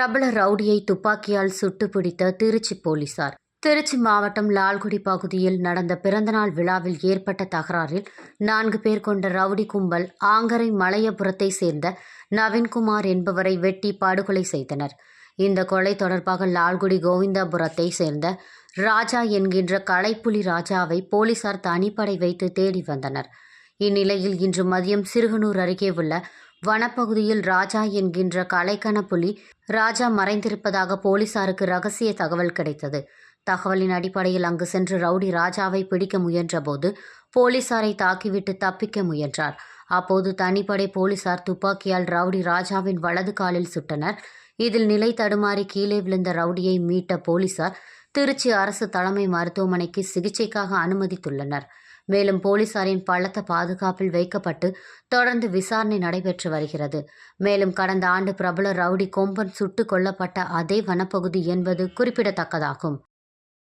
பிரபல ரவுடியை துப்பாக்கியால் சுட்டு பிடித்த திருச்சி போலீசார். திருச்சி மாவட்டம் லால்குடி பகுதியில் நடந்த பிறந்தநாள் விழாவில் ஏற்பட்ட தகராறில் நான்கு பேர் கொண்ட ரவுடி கும்பல் ஆங்கரை மலையபுரத்தை சேர்ந்த நவீன்குமார் என்பவரை வெட்டி படுகொலை செய்தனர். இந்த கொலை தொடர்பாக லால்குடி கோவிந்தாபுரத்தை சேர்ந்த ராஜா என்கின்ற கலைப்புலி ராஜாவை போலீசார் தனிப்படை வைத்து தேடி வந்தனர். இந்நிலையில் இன்று மதியம் சிறுகனூர் அருகே உள்ள வனப்பகுதியில் ராஜா என்கின்ற கலைக்கணப்புலி ராஜா மறைந்திருப்பதாக போலீசாருக்கு ரகசிய தகவல் கிடைத்தது. தகவலின் அடிப்படையில் அங்கு சென்று ரவுடி ராஜாவை பிடிக்க முயன்றபோது போலீசாரை தாக்கிவிட்டு தப்பிக்க முயன்றார். அப்போது தனிப்படை போலீசார் துப்பாக்கியால் ரவுடி ராஜாவின் வலது காலில் சுட்டனர். இதில் நிலை தடுமாறி கீழே விழுந்த ரவுடியை மீட்ட போலீசார் திருச்சி அரசு தலைமை மருத்துவமனைக்கு சிகிச்சைக்காக அனுமதித்துள்ளனர். மேலும் போலீசாரின் பலத்த பாதுகாப்பில் வைக்கப்பட்டு தொடர்ந்து விசாரணை நடைபெற்று வருகிறது. மேலும் கடந்த ஆண்டு பிரபல ரவுடி கொம்பன் சுட்டுக் கொல்லப்பட்ட அதே வனப்பகுதி என்பது குறிப்பிடத்தக்கதாகும்.